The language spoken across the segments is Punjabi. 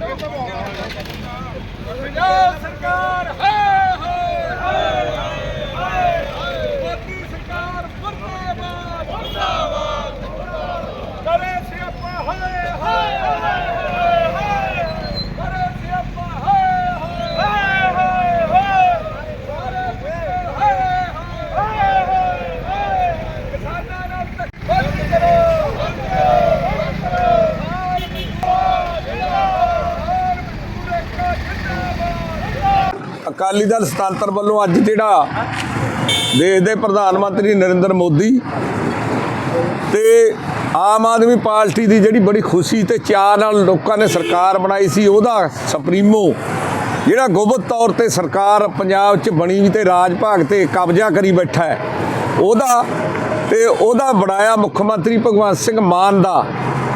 Agora eu vou. Akali Dal ਸਤਾਂਤਰ ਵੱਲੋਂ ਅੱਜ ਜਿਹੜਾ ਦੇਸ਼ ਦੇ ਪ੍ਰਧਾਨ ਮੰਤਰੀ ਨਰਿੰਦਰ ਮੋਦੀ ਤੇ ਆਮ ਆਦਮੀ ਪਾਰਟੀ ਦੀ ਜਿਹੜੀ ਬੜੀ ਖੁਸ਼ੀ ਤੇ ਚਾਅ ਨਾਲ ਲੋਕਾਂ ਨੇ ਸਰਕਾਰ ਬਣਾਈ ਸੀ, ਉਹਦਾ ਸੁਪਰੀਮੋ ਜਿਹੜਾ ਗੁਪਤ ਤੌਰ ਤੇ ਸਰਕਾਰ ਪੰਜਾਬ 'ਚ ਬਣੀ ਵੀ ਤੇ ਰਾਜ ਭਾਗ ਤੇ ਕਬਜ਼ਾ ਕਰੀ ਬੈਠਾ ਹੈ, ਉਹਦਾ ਤੇ ਉਹਦਾ ਬਣਾਇਆ ਮੁੱਖ ਮੰਤਰੀ ਭਗਵੰਤ ਸਿੰਘ ਮਾਨ ਦਾ,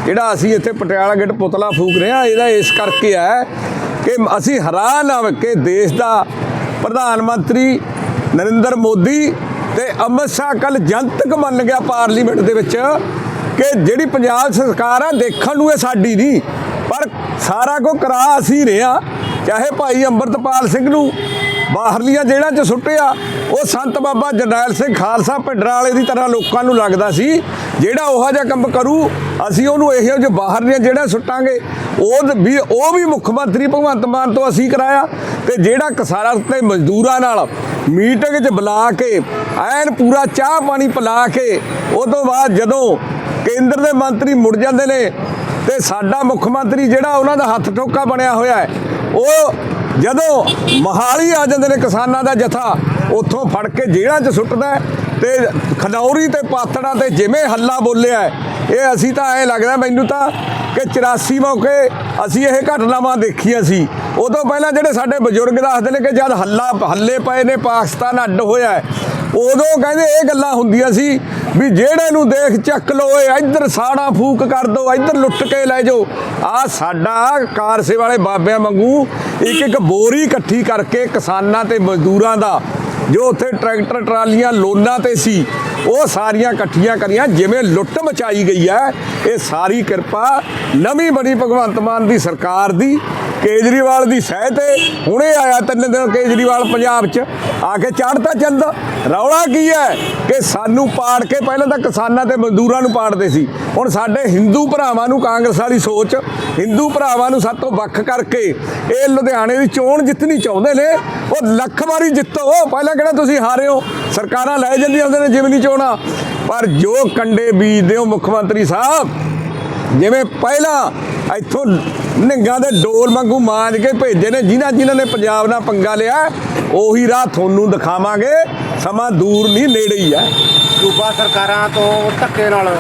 ਜਿਹੜਾ ਅਸੀਂ ਇੱਥੇ ਪਟਿਆਲਾ ਗੇਟ ਪੁਤਲਾ ਫੂਕ ਰਹੇ ਹਾਂ, ਇਹਦਾ ਇਸ ਕਰਕੇ ਹੈ ਕਿ ਅਸੀਂ ਹੈਰਾਨ ਹਾਂ ਕਿ ਦੇਸ਼ ਦਾ ਪ੍ਰਧਾਨ ਮੰਤਰੀ ਨਰਿੰਦਰ ਮੋਦੀ ਤੇ ਅਮਿਤ ਸ਼ਾਹ ਕੱਲ ਜਨਤਕ ਮੰਨ ਗਿਆ ਪਾਰਲੀਮੈਂਟ ਦੇ ਵਿੱਚ ਕਿ ਜਿਹੜੀ ਪੰਜਾਬ ਸਰਕਾਰ ਆ, ਦੇਖਣ ਨੂੰ ਇਹ ਸਾਡੀ ਨਹੀਂ, ਪਰ ਸਾਰਾ ਕੁਝ ਕਰਾ ਅਸੀਂ ਰਹੇ ਹਾਂ। ਚਾਹੇ ਭਾਈ ਅੰਮ੍ਰਿਤਪਾਲ ਸਿੰਘ ਨੂੰ ਬਾਹਰਲੀਆਂ ਜੇਲ੍ਹਾਂ 'ਚ ਸੁੱਟਿਆ ਉਹ ਸੰਤ ਬਾਬਾ ਜਰਨੈਲ ਸਿੰਘ ਖਾਲਸਾ ਪਿੰਡਰਾਂ ਵਾਲੇ ਦੀ ਤਰ੍ਹਾਂ ਲੋਕਾਂ ਨੂੰ ਲੱਗਦਾ ਸੀ, ਜਿਹੜਾ ਉਹੋ ਜਿਹਾ ਕੰਮ ਕਰੂ, ਅਸੀਂ ਉਹਨੂੰ ਇਹੋ ਜਿਹੇ ਬਾਹਰਲੀਆਂ ਜਿਹੜਾ ਸੁੱਟਾਂਗੇ। ਉਹ ਵੀ ਉਹ ਵੀ ਮੁੱਖ ਮੰਤਰੀ ਭਗਵੰਤ ਮਾਨ ਤੋਂ ਅਸੀਂ ਕਰਾਇਆ ਤੇ ਜਿਹੜਾ ਕਿਸਾਨਾਂ ਤੇ ਮਜ਼ਦੂਰਾਂ ਨਾਲ ਮੀਟਿੰਗ 'ਚ ਬੁਲਾ ਕੇ, ਐਨ ਪੂਰਾ ਚਾਹ ਪਾਣੀ ਪਿਲਾ ਕੇ, ਉਹ ਤੋਂ ਬਾਅਦ ਜਦੋਂ ਕੇਂਦਰ ਦੇ ਮੰਤਰੀ ਮੁੜ ਜਾਂਦੇ ਨੇ ਤੇ ਸਾਡਾ ਮੁੱਖ ਮੰਤਰੀ ਜਿਹੜਾ ਉਹਨਾਂ ਦਾ ਹੱਥ ਠੋਕਾ ਬਣਿਆ ਹੋਇਆ ਹੈ, ਉਹ ਜਦੋਂ ਮਹਾਲੀ ਆ ਜਾਂਦੇ ਨੇ ਕਿਸਾਨਾਂ ਦਾ ਜਥਾ, ਉੱਥੋਂ ਫੜ ਕੇ ਜੇਲ੍ਹਾਂ 'ਚ ਸੁੱਟਦਾ ਹੈ ਤੇ ਖਨੌਰੀ ਤੇ ਪਾਤੜਾਂ ਤੇ ਜਿਵੇਂ ਹੱਲਾ ਬੋਲਿਆ ਇਹ ਅਸੀਂ ਤਾਂ ਐ ਲੱਗਦਾ ਮੈਨੂੰ ਤਾਂ ਕਿ 84 ਮੌਕੇ ਅਸੀਂ ਇਹ ਘਟਨਾਵਾਂ ਦੇਖੀਆਂ ਸੀ। ਉਦੋਂ ਪਹਿਲਾਂ ਜਿਹੜੇ ਸਾਡੇ ਬਜ਼ੁਰਗ ਦੱਸਦੇ ਨੇ ਕਿ ਜਦ ਹੱਲਾ ਹੱਲੇ ਪਏ ਨੇ, ਪਾਕਿਸਤਾਨ ਅੱਡ ਹੋਇਆ ਉਦੋਂ ਕਹਿੰਦੇ ਇਹ ਗੱਲਾਂ ਹੁੰਦੀਆਂ ਸੀ ਵੀ ਜਿਹੜੇ ਨੂੰ ਦੇਖ ਚੱਕ ਲੋ ਏ ਇੱਧਰ ਸਾੜਾ ਫੂਕ ਕਰ ਦੋ, ਇੱਧਰ ਲੁੱਟ ਕੇ ਲੈ ਜਾਓ। ਆ ਸਾਡਾ ਕਾਰਸੇ ਵਾਲੇ ਬਾਬਿਆਂ ਵਾਂਗੂ ਇੱਕ ਇੱਕ ਬੋਰੀ ਇਕੱਠੀ ਕਰਕੇ ਕਿਸਾਨਾਂ ਤੇ ਮਜ਼ਦੂਰਾਂ ਦਾ ਜੋ ਉੱਥੇ ਟਰੈਕਟਰ, ਟਰਾਲੀਆਂ, ਲੋਨਾਂ ਤੇ ਸੀ, ਉਹ ਸਾਰੀਆਂ ਇਕੱਠੀਆਂ ਕਰੀਆਂ, ਜਿਵੇਂ ਲੁੱਟ ਮਚਾਈ ਗਈ ਹੈ, ਇਹ ਸਾਰੀ ਕਿਰਪਾ ਨਵੀਂ ਬਣੀ ਭਗਵੰਤ ਮਾਨ ਦੀ ਸਰਕਾਰ ਦੀ ਕੇਜਰੀਵਾਲ ਦੀ ਸਹਿ ਤੇ ਹੁਣੇ ਆਇਆ ਤਿੰਨ ਦਿਨ ਕੇਜਰੀਵਾਲ ਪੰਜਾਬ 'ਚ। ਆ ਕੇ ਚੜ੍ਹਤਾ ਚੰਦ। ਰੌਲਾ ਕੀ ਹੈ? ਕਿ ਸਾਨੂੰ ਪਾੜ ਕੇ ਪਹਿਲਾਂ ਤਾਂ ਕਿਸਾਨਾਂ ਤੇ ਮਜ਼ਦੂਰਾਂ ਨੂੰ ਪਾੜਦੇ ਸੀ। ਹੁਣ ਸਾਡੇ ਹਿੰਦੂ ਭਰਾਵਾਂ ਨੂੰ ਕਾਂਗਰਸ ਵਾਲੀ ਸੋਚ, ਹਿੰਦੂ ਭਰਾਵਾਂ ਨੂੰ ਸਭ ਤੋਂ ਵੱਖ ਕਰਕੇ ਇਹ ਲੁਧਿਆਣੇ ਦੀ ਚੋਣ ਜਿੱਤਣੀ ਚਾਹੁੰਦੇ ਨੇ, ਉਹ ਲੱਖ ਵਾਰੀ ਜਿੱਤੋ। ਪਹਿਲਾਂ ਕਿਹੜਾ ਤੁਸੀਂ ਹਾਰੇ ਹੋ ਸਰਕਾਰਾਂ ਲੈ ਜਾਂਦੀਆਂ ਹੁੰਦੇ ਨੇ ਜਿਮਨੀ ਚੋਣਾਂ। ਪਰ ਜੋ ਕੰਡੇ ਬੀਜਦੇ ਹੋ ਮੁੱਖ ਮੰਤਰੀ ਸਾਹਿਬ, ਜਿਵੇਂ ਪਹਿਲਾਂ ਇੱਥੋਂ ਨਿੰਗਾਂ ਦੇ ਡੋਲ ਵਾਂਗੂ ਮਾਂਜ ਕੇ ਭੇਜੇ ਨੇ ਜਿਨ੍ਹਾਂ ਜਿਨ੍ਹਾਂ ਨੇ ਪੰਜਾਬ ਨਾਲ ਪੰਗਾ ਲਿਆ ਉਹੀ ਰਾਹ ਤੁਹਾਨੂੰ ਦਿਖਾਵਾਂਗੇ। ਸਮਾਂ ਦੂਰ ਨਹੀਂ ਨੇੜੇ ਹੀ ਹੈ। ਸੂਬਾ ਸਰਕਾਰਾਂ ਤੋਂ ਧੱਕੇ ਨਾਲ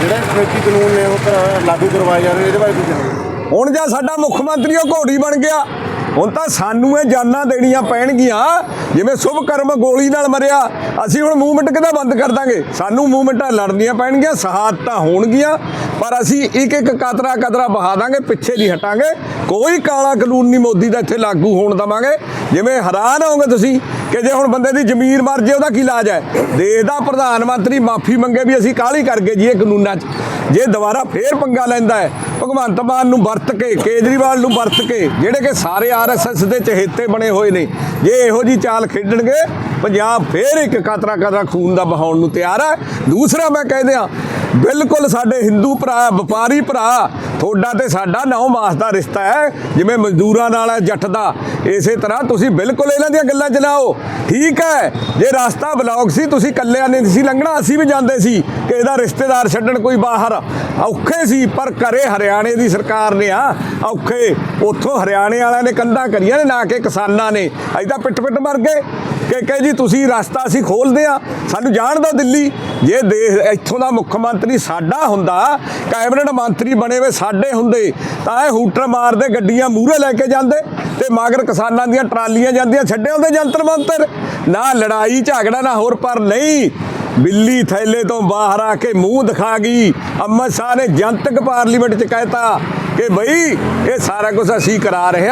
ਜਿਹੜੇ ਕਮੇਟੀ ਕਾਨੂੰਨ ਨੇ ਉਹ ਲਾਗੂ ਕਰਵਾਏ ਜਾ ਰਹੇ ਇਹਦੇ ਬਾਰੇ ਤੁਸੀਂ ਜਾਣੋ ਹੁਣ ਜਾਂ ਸਾਡਾ ਮੁੱਖ ਮੰਤਰੀ ਉਹ ਘੋੜੀ ਬਣ ਗਿਆ ਹੁਣ ਤਾਂ ਸਾਨੂੰ ਇਹ ਜਾਨਾਂ ਦੇਣੀਆਂ ਪੈਣਗੀਆਂ। ਜਿਵੇਂ ਸੁਭ ਕਰਮ ਗੋਲੀ ਨਾਲ ਮਰਿਆ, ਅਸੀਂ ਹੁਣ ਮੂਵਮੈਂਟ ਕਿਦਾਂ ਬੰਦ ਕਰ ਦਾਂਗੇ। ਸਾਨੂੰ ਮੂਵਮੈਂਟਾਂ ਲੜਨੀਆਂ ਪੈਣਗੀਆਂ ਸ਼ਹਾਦਤਾਂ ਹੋਣਗੀਆਂ, ਪਰ ਅਸੀਂ ਇੱਕ ਇੱਕ ਕਤਰਾ ਕਤਰਾ ਬਹਾ ਦਾਂਗੇ, ਪਿੱਛੇ ਨਹੀਂ ਹਟਾਂਗੇ। ਕੋਈ ਕਾਲਾ ਕਾਨੂੰਨ ਨਹੀਂ ਮੋਦੀ ਦਾ ਇੱਥੇ ਲਾਗੂ ਹੋਣ ਦਵਾਂਗੇ। ਜਿਵੇਂ ਹੈਰਾਨ ਹੋਗੇ ਤੁਸੀਂ ਕਿ ਜੇ ਹੁਣ ਬੰਦੇ ਦੀ ਜ਼ਮੀਰ ਮਰ ਜੇ, ਉਹਦਾ ਕੀ ਇਲਾਜ ਹੈ? ਦੇਸ਼ ਦਾ ਪ੍ਰਧਾਨ ਮੰਤਰੀ, ਮਾਫੀ ਮੰਗੇ ਵੀ ਅਸੀਂ ਕਾਹਲੀ ਕਰ ਗਏ ਜੀ ਇਹ ਕਾਨੂੰਨਾਂ 'ਚ। ਜੇ ਦੁਬਾਰਾ ਫੇਰ ਪੰਗਾ ਲੈਂਦਾ ਹੈ, ਭਗਵੰਤ ਮਾਨ ਨੂੰ ਵਰਤ ਕੇ, ਕੇਜਰੀਵਾਲ ਨੂੰ ਵਰਤ ਕੇ, ਜਿਹੜੇ ਕਿ ਸਾਰੇ ਆਰਐਸਐਸ ਦੇ ਚਹੇਤੇ ਬਣੇ ਹੋਏ ਨੇ, ਜੇ ਇਹੋ ਜੀ ਚਾਲ ਖੇਡਣਗੇ, ਪੰਜਾਬ ਫੇਰ ਇੱਕ ਕਤਰਾ ਕਤਰਾ ਖੂਨ ਦਾ ਬਹਾਉਣ ਨੂੰ ਤਿਆਰ ਹੈ। ਦੂਸਰਾ ਮੈਂ ਕਹਿ ਦਿਆਂ ਬਿਲਕੁਲ ਸਾਡੇ ਹਿੰਦੂ ਭਰਾ, ਵਪਾਰੀ ਭਰਾ, ਤੁਹਾਡਾ ਤੇ ਸਾਡਾ ਨੌ ਮਾਸ ਦਾ ਰਿਸ਼ਤਾ ਹੈ। ਜਿਵੇਂ ਮਜ਼ਦੂਰਾਂ ਨਾਲ ਹੈ ਜੱਟ ਦਾ। ਇਸੇ ਤਰ੍ਹਾਂ ਤੁਸੀਂ ਬਿਲਕੁਲ ਇਹਨਾਂ ਦੀਆਂ ਗੱਲਾਂ ਚਲਾਓ। ਠੀਕ ਹੈ, ਜੇ ਰਸਤਾ ਬਲੌਕ ਸੀ, ਤੁਸੀਂ ਇਕੱਲਿਆਂ ਨੇ ਨਹੀਂ ਸੀ, ਲੰਘਣਾ ਅਸੀਂ ਵੀ ਜਾਂਦੇ ਸੀ ਕਿ ਇਹਦਾ ਰਿਸ਼ਤੇਦਾਰ ਛੱਡਣ ਕੋਈ ਬਾਹਰ। ਔਖੇ ਸੀ, ਪਰ ਘਰੇ ਹਰਿਆਣੇ ਦੀ ਸਰਕਾਰ ਨੇ ਆ, ਔਖੇ। ਉੱਥੋਂ ਹਰਿਆਣੇ ਵਾਲਿਆਂ ਨੇ ਕੰਧਾਂ ਕਰੀਆਂ ਨੇ ਨਾ ਕਿ ਕਿਸਾਨਾਂ ਨੇ। ਅਸੀਂ ਤਾਂ ਪਿੱਟ ਪਿੱਟ ਮਰ ਗਏ। ਕਿ ਕਹੇ ਜੀ, ਤੁਸੀਂ ਰਸਤਾ ਅਸੀਂ ਖੋਲਦੇ ਆ। ਸਾਨੂੰ ਜਾਣ ਦਿਓ ਦਿੱਲੀ। ਜੇ ਦੇਸ਼, ਇੱਥੋਂ ਦਾ ਮੁੱਖ ਮੰਤਰੀ ਸਾਡਾ ਹੁੰਦਾ, ਕੈਬਨਿਟ ਮੰਤਰੀ ਬਣੇ ਹੋਏ ਸਾਡੇ ਹੁੰਦੇ, ਤਾਂ ਇਹ ਹੂਟਰ ਮਾਰਦੇ, ਗੱਡੀਆਂ ਮੂਹਰੇ ਲੈ ਕੇ ਜਾਂਦੇ, ਤੇ ਮਗਰ ਕਿਸਾਨਾਂ ਦੀਆਂ ਟਰਾਲੀਆਂ ਜਾਂਦੀਆਂ ਛੱਡੇ ਹੁੰਦੇ ਜੰਤਰ ਮੰਤਰ। ਨਾ ਲੜਾਈ, ਝਗੜਾ, ਨਾ ਹੋਰ, ਪਰ ਨਹੀਂ। ਬਿੱਲੀ ਥੈਲੇ ਤੋਂ ਬਾਹਰ ਆ ਕੇ ਮੂੰਹ ਦਿਖਾ ਗਈ। ਅਮਰ ਸ਼ਾਹ ਨੇ ਜਨਤਕ ਪਾਰਲੀਮੈਂਟ 'ਚ ਕਹਿਤਾ ਕਿ ਬਈ ਇਹ ਸਾਰਾ ਕੁਝ ਅਸੀਂ ਕਰਾ ਰਹੇ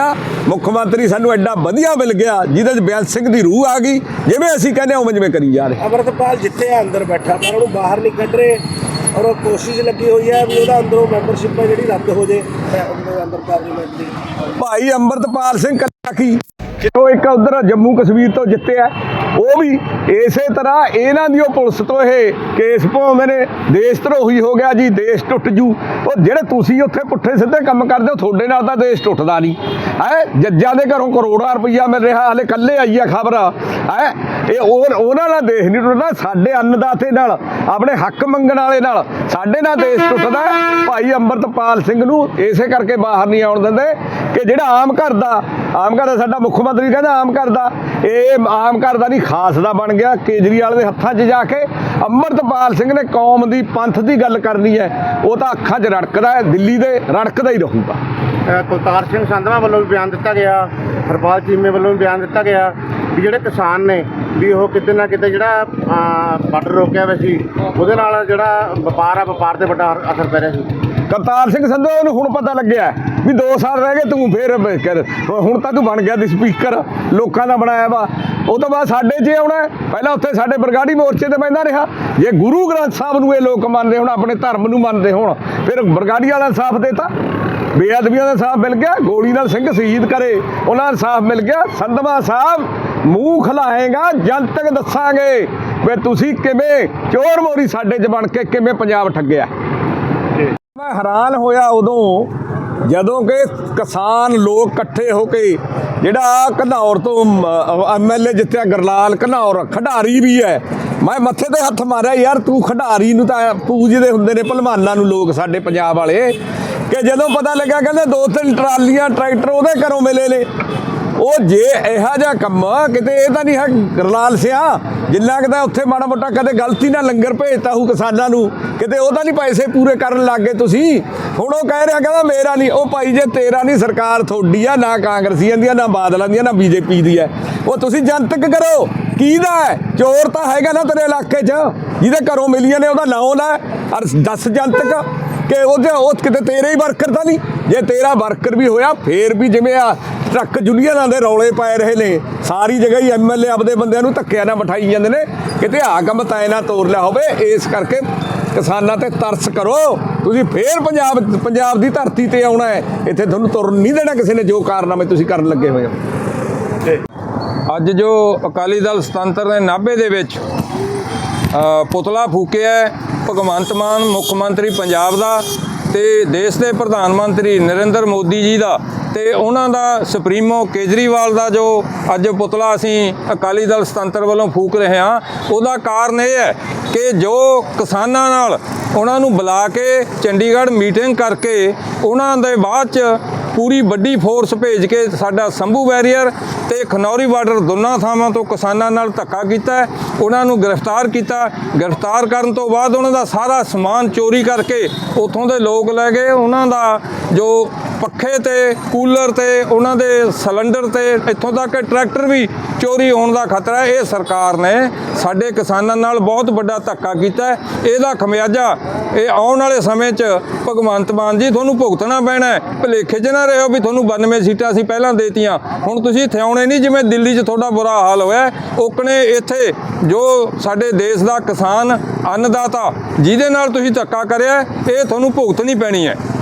ਮੁੱਖ ਮੰਤਰੀ ਸਾਨੂੰ ਐਡਾ ਵਧੀਆ ਮਿਲ ਗਿਆ ਜਿਹਦੇ 'ਚ ਬਿਆਨ ਸਿੰਘ ਦੀ ਰੂਹ ਆ ਗਈ। ਜਿਵੇਂ ਅਸੀਂ ਕਹਿੰਦੇ ਹਾਂ ਉਵੇਂ ਜਿਵੇਂ ਕਰੀ ਜਾ ਰਹੇ ਅਮਰਤਪਾਲ ਜਿੱਥੇ ਆ ਅੰਦਰ ਬੈਠਾ। ਪਰ ਉਹਨੂੰ ਬਾਹਰ ਨਹੀਂ ਕੱਢ ਰਹੇ ਔਰ ਉਹ ਕੋਸ਼ਿਸ਼ ਲੱਗੀ ਹੋਈ ਹੈ ਵੀ ਉਹਦਾ ਅੰਦਰੋਂ ਮੈਂਬਰਸ਼ਿਪ ਹੈ ਜਿਹੜੀ ਰੱਦ ਹੋ ਜੇ ਅੰਦਰ ਪਾਰਲੀਮੈਂਟ ਦੀ ਭਾਈ ਅੰਮ੍ਰਿਤਪਾਲ ਸਿੰਘ ਕੱਲਾਕੀ ਜੋ ਇੱਕ ਉਧਰ ਜੰਮੂ ਕਸ਼ਮੀਰ ਤੋਂ ਜਿੱਤਿਆ। ਉਹ ਵੀ ਇਸੇ ਤਰ੍ਹਾਂ ਇਹਨਾਂ ਦੀ ਉਹ ਪੁਲਿਸ ਤੋਂ ਇਹ ਕੇਸ ਪਾਉਂਦੇ ਨੇ। ਦੇਸ਼ ਧਰੋਹੀ ਹੋ ਗਿਆ ਜੀ, ਦੇਸ਼ ਟੁੱਟ ਜੂ। ਉਹ ਜਿਹੜੇ ਤੁਸੀਂ ਉੱਥੇ ਪੁੱਠੇ ਸਿੱਧੇ ਕੰਮ ਕਰਦੇ ਹੋ, ਤੁਹਾਡੇ ਨਾਲ ਤਾਂ ਦੇਸ਼ ਟੁੱਟਦਾ ਨਹੀਂ। ਹੈ? ਜੱਜਾਂ ਦੇ ਘਰੋਂ ਕਰੋੜਾਂ ਰੁਪਈਆ ਮਿਲ ਰਿਹਾ, ਹਲੇ ਕੱਲੇ ਆਈ ਆ ਖਬਰ। ਹੈ? ਇਹ ਉਹਨਾਂ ਨਾਲ ਦੇਸ਼ ਨਹੀਂ ਟੁੱਟਦਾ, ਸਾਡੇ ਅੰਨਦਾਤੇ ਨਾਲ, ਆਪਣੇ ਹੱਕ ਮੰਗਣ ਵਾਲੇ ਨਾਲ, ਸਾਡੇ ਨਾਲ ਦੇਸ਼ ਟੁੱਟਦਾ ਭਾਈ ਅੰਮ੍ਰਿਤਪਾਲ ਸਿੰਘ ਨੂੰ ਇਸੇ ਕਰਕੇ ਬਾਹਰ ਨਹੀਂ ਆਉਣ ਦਿੰਦੇ ਕਿ ਜਿਹੜਾ ਆਮ ਘਰ ਦਾ, ਆਮ ਘਰ ਦਾ ਸਾਡਾ ਮੁੱਖ ਮੰਤਰੀ ਕਹਿੰਦਾ ਆਮ ਘਰ ਦਾ, ਇਹ ਆਮ ਘਰ ਦਾ ਨਹੀਂ ਖਾਸ ਦਾ ਬਣ ਗਿਆ ਕੇਜਰੀਵਾਲ ਦੇ ਹੱਥਾਂ 'ਚ ਜਾ ਕੇ ਅੰਮ੍ਰਿਤਪਾਲ ਸਿੰਘ ਨੇ ਕੌਮ ਦੀ ਪੰਥ ਦੀ ਗੱਲ ਕਰਨੀ ਹੈ ਉਹ ਤਾਂ ਅੱਖਾਂ 'ਚ ਰੜਕਦਾ ਹੈ ਦਿੱਲੀ ਦੇ ਰੜਕਦਾ ਹੀ ਰਹੂਗਾ। ਕੁਲਤਾਰ ਸਿੰਘ ਸੰਧਵਾ ਵੱਲੋਂ ਵੀ ਬਿਆਨ ਦਿੱਤਾ ਗਿਆ ਹਰਪਾਲ ਚੀਮੇ ਵੱਲੋਂ ਵੀ ਬਿਆਨ ਦਿੱਤਾ ਗਿਆ ਵੀ ਜਿਹੜੇ ਕਿਸਾਨ ਨੇ ਵੀ ਉਹ ਕਿਤੇ ਨਾ ਕਿਤੇ ਜਿਹੜਾ ਬਾਰਡਰ ਰੋਕਿਆ ਹੋਇਆ ਸੀ ਉਹਦੇ ਨਾਲ ਜਿਹੜਾ ਵਪਾਰ ਆ ਵਪਾਰ ਤੇ ਵੱਡਾ ਅਸਰ ਪੈ ਰਿਹਾ ਸੀ। ਕਰਤਾਰ ਸਿੰਘ ਸੰਧੂ ਨੂੰ ਹੁਣ ਪਤਾ ਲੱਗਿਆ ਵੀ 2 ਸਾਲ ਰਹਿ ਗਏ ਤੂੰ ਫੇਰ ਹੁਣ ਤਾਂ ਤੂੰ ਬਣ ਗਿਆ ਦੀ ਸਪੀਕਰ ਲੋਕਾਂ ਦਾ ਬਣਾਇਆ ਵਾ। ਉਹ ਤੋਂ ਬਾਅਦ ਸਾਡੇ 'ਚ ਆਉਣਾ ਪਹਿਲਾਂ ਉੱਥੇ ਸਾਡੇ ਬਰਗਾੜੀ ਮੋਰਚੇ ਤੇ ਬੈਂਦਾ ਰਿਹਾ। ਜੇ ਗੁਰੂ ਗ੍ਰੰਥ ਸਾਹਿਬ ਨੂੰ ਇਹ ਲੋਕ ਮੰਨਦੇ ਹੋਣ, ਆਪਣੇ ਧਰਮ ਨੂੰ ਮੰਨਦੇ ਹੋਣ, ਫਿਰ ਬਰਗਾੜੀ ਵਾਲਾ ਸਾਫ਼ ਦੇਤਾ। ਬੇਅਦਬੀਆਂ ਦਾ ਸਾਫ਼ ਮਿਲ ਗਿਆ, ਗੋਲੀ ਨਾਲ ਸਿੰਘ ਸ਼ਹੀਦ ਕਰੇ, ਉਹਨਾਂ ਦਾ ਸਾਫ਼ ਮਿਲ ਗਿਆ। ਸੰਧਵਾ ਸਾਹਿਬ, ਮੂੰਹ ਖਲਾਏਗਾ, ਜਨਤਕ ਦੱਸਾਂਗੇ ਵੀ ਤੁਸੀਂ ਕਿਵੇਂ ਚੋਰ ਮੋਰੀ ਸਾਡੇ 'ਚ ਬਣ ਕੇ ਕਿਵੇਂ ਪੰਜਾਬ ਠੱਗਿਆ। ਮੈਂ ਹੈਰਾਨ ਹੋਇਆ ਉਦੋਂ, ਜਦੋਂ ਕਿ ਕਿਸਾਨ ਲੋਕ ਇਕੱਠੇ ਹੋ ਕੇ ਜਿਹੜਾ ਘਨੌਰ ਤੋਂ ਐਮਐਲਏ ਜਿੱਤਿਆ ਗਰਲਾਲ, ਘਨੌਰ ਖਿਡਾਰੀ ਵੀ ਹੈ। ਮੈਂ ਮੱਥੇ ਤੇ ਹੱਥ ਮਾਰਿਆ, ਯਾਰ ਤੂੰ ਖਿਡਾਰੀ ਨੂੰ ਤਾਂ ਪੂਜਦੇ ਹੁੰਦੇ ਨੇ ਭਲਵਾਨਾਂ ਨੂੰ ਲੋਕ ਸਾਡੇ ਪੰਜਾਬ ਵਾਲੇ, ਕਿ ਜਦੋਂ ਪਤਾ ਲੱਗਾ ਕਹਿੰਦੇ ਦੋ ਤਿੰਨ ਟਰਾਲੀਆਂ, ਟਰੈਕਟਰ ਉਹਦੇ ਘਰੋਂ ਮਿਲੇ ਨੇ। ਉਹ ਜੇ ਇਹੋ ਜਿਹਾ ਕੰਮ ਕਿਤੇ ਇਹ ਤਾਂ ਨਹੀਂ ਹੈ ਗਰਲਾਲ ਸਿਆ ਜਿੰਨਾ ਕਿਤੇ ਉੱਥੇ ਮਾੜਾ ਮੋਟਾ ਕਦੇ ਗਲਤੀ ਨਾਲ ਲੰਗਰ ਭੇਜਤਾ ਹੂ ਕਿਸਾਨਾਂ ਨੂੰ, ਕਿਤੇ ਉਹ ਤਾਂ ਨਹੀਂ ਪੈਸੇ ਪੂਰੇ ਕਰਨ ਲੱਗ ਗਏ ਤੁਸੀਂ। ਹੁਣ ਉਹ ਕਹਿ ਰਿਹਾ, ਕਹਿੰਦਾ ਮੇਰਾ ਨਹੀਂ, ਉਹ ਭਾਈ ਜੇ ਤੇਰਾ ਨਹੀਂ, ਸਰਕਾਰ ਤੁਹਾਡੀ ਆ, ਨਾ ਕਾਂਗਰਸੀਆਂ ਦੀ ਆ ਨਾ ਬਾਦਲਾਂ ਦੀ ਆ ਨਾ ਬੀਜੇਪੀ ਦੀ ਹੈ ਉਹ ਤੁਸੀਂ ਜਨਤਕ ਕਰੋ। ਕਿਹਦਾ ਹੈ ਚੋਰ ਤਾਂ ਹੈਗਾ ਨਾ ਤੇਰੇ ਇਲਾਕੇ 'ਚ। ਜਿਹਦੇ ਘਰੋਂ ਮਿਲੀਆਂ ਨੇ, ਉਹਦਾ ਨਾਂ ਲੈ ਔਰ ਦੱਸ ਜਨਤਕ, ਕਿ ਉਹਦੇ ਉਹ ਕਿਤੇ ਤੇਰੇ ਹੀ ਵਰਕਰ ਤਾਂ ਨਹੀਂ। ਜੇ ਤੇਰਾ ਵਰਕਰ ਵੀ ਹੋਇਆ, ਫੇਰ ਵੀ ਜਿਵੇਂ ਆ ਟਰੱਕ ਯੂਨੀਅਨਾਂ ਦੇ ਰੌਲੇ ਪੈ ਰਹੇ ਨੇ, ਸਾਰੀ ਜਗ੍ਹਾ ਹੀ ਐਮਐਲਏ ਆਪਦੇ ਬੰਦਿਆਂ ਨੂੰ ਧੱਕਿਆਂ ਨਾਲ ਬਿਠਾਈ ਜਾਂਦੇ ਨੇ, ਕਿਤੇ ਆ ਕੰਮ ਤੈ ਨਾ ਤੋਰ ਲਿਆ ਹੋਵੇ, ਇਸ ਕਰਕੇ ਕਿਸਾਨਾਂ ਤੇ ਤਰਸ ਕਰੋ। ਤੁਸੀਂ ਫੇਰ ਪੰਜਾਬ ਪੰਜਾਬ ਦੀ ਧਰਤੀ ਤੇ ਆਉਣਾ ਹੈ, ਇੱਥੇ ਤੁਹਾਨੂੰ ਤੁਰਨ ਨਹੀਂ ਦੇਣਾ ਕਿਸੇ ਨੇ, ਜੋ ਕਾਰਨਾਮੇ ਤੁਸੀਂ ਕਰਨ ਲੱਗੇ ਹੋਏ ਹੋ। ਅੱਜ ਜੋ ਅਕਾਲੀ ਦਲ ਸੁਤੰਤਰ ਦੇ ਨਾਭੇ ਦੇ ਵਿੱਚ ਪੁਤਲਾ ਫੂਕਿਆ ਭਗਵੰਤ ਮਾਨ ਮੁੱਖ ਮੰਤਰੀ ਪੰਜਾਬ ਦਾ ਤੇ ਦੇਸ਼ ਦੇ ਪ੍ਰਧਾਨ ਮੰਤਰੀ ਨਰਿੰਦਰ ਮੋਦੀ ਜੀ ਦਾ ਤੇ ਉਹਨਾਂ ਦਾ ਸੁਪਰੀਮੋ ਕੇਜਰੀਵਾਲ ਦਾ ਜੋ ਅੱਜ ਪੁਤਲਾ ਅਸੀਂ ਅਕਾਲੀ ਦਲ ਸੁਤੰਤਰ ਵੱਲੋਂ ਫੂਕ ਰਹੇ ਹਾਂ, ਉਹਦਾ ਕਾਰਨ ਇਹ ਹੈ ਕਿ ਜੋ ਕਿਸਾਨਾਂ ਨਾਲ ਉਹਨਾਂ ਨੂੰ ਬੁਲਾ ਕੇ ਚੰਡੀਗੜ੍ਹ ਮੀਟਿੰਗ ਕਰਕੇ ਉਹਨਾਂ ਦੇ ਬਾਅਦ ਚ ਪੂਰੀ ਵੱਡੀ ਫੋਰਸ ਭੇਜ ਕੇ ਸਾਡਾ ਸੰਭੂ ਬੈਰੀਅਰ ਤੇ ਖਨੌਰੀ ਬਾਰਡਰ ਦੋਨਾਂ ਥਾਵਾਂ ਤੋਂ ਕਿਸਾਨਾਂ ਨਾਲ ਧੱਕਾ ਕੀਤਾ ਉਹਨਾਂ ਨੂੰ ਗ੍ਰਿਫਤਾਰ ਕੀਤਾ। ਗ੍ਰਿਫਤਾਰ ਕਰਨ ਤੋਂ ਬਾਅਦ ਉਹਨਾਂ ਦਾ ਸਾਰਾ ਸਮਾਨ ਚੋਰੀ ਕਰਕੇ ਉੱਥੋਂ ਦੇ ਲੋਕ ਲੈ ਗਏ। ਉਹਨਾਂ ਦਾ ਜੋ ਪੱਖੇ ਤੇ, ਕੂਲਰ ਤੇ, ਉਹਨਾਂ ਦੇ ਸਿਲੰਡਰ ਤੇ, ਇੱਥੋਂ ਤੱਕ ਟਰੈਕਟਰ ਵੀ ਚੋਰੀ ਹੋਣ ਦਾ ਖਤਰਾ ਇਹ ਸਰਕਾਰ ਨੇ ਸਾਡੇ ਕਿਸਾਨਾਂ ਨਾਲ ਬਹੁਤ ਵੱਡਾ ਧੱਕਾ ਕੀਤਾ। ਇਹਦਾ ਖਮਿਆਜਾ ਇਹ ਆਉਣ ਵਾਲੇ ਸਮੇਂ 'ਚ ਭਗਵੰਤ ਮਾਨ ਜੀ ਤੁਹਾਨੂੰ ਭੁਗਤਣਾ ਪੈਣਾ ਹੈ। ਭੁਲੇਖੇ 'ਚ ਨਾ ਰਹੋ ਵੀ ਤੁਹਾਨੂੰ 92 ਸੀਟਾਂ ਅਸੀਂ ਪਹਿਲਾਂ ਦੇਤੀਆਂ। ਹੁਣ ਤੁਸੀਂ ਇੱਥੇ ਆਉਣੇ ਨਹੀਂ ਜਿਵੇਂ ਦਿੱਲੀ 'ਚ ਤੁਹਾਡਾ ਬੁਰਾ ਹਾਲ ਹੋਇਆ। ਹੈ। ਓਕਣੇ ਇੱਥੇ ਜੋ ਸਾਡੇ ਦੇਸ਼ ਦਾ ਕਿਸਾਨ ਅੰਨਦਾਤਾ, ਜਿਹਦੇ ਨਾਲ ਤੁਸੀਂ ਧੱਕਾ ਕਰਿਆ, ਇਹ ਤੁਹਾਨੂੰ ਭੁਗਤਣੀ ਪੈਣੀ ਹੈ।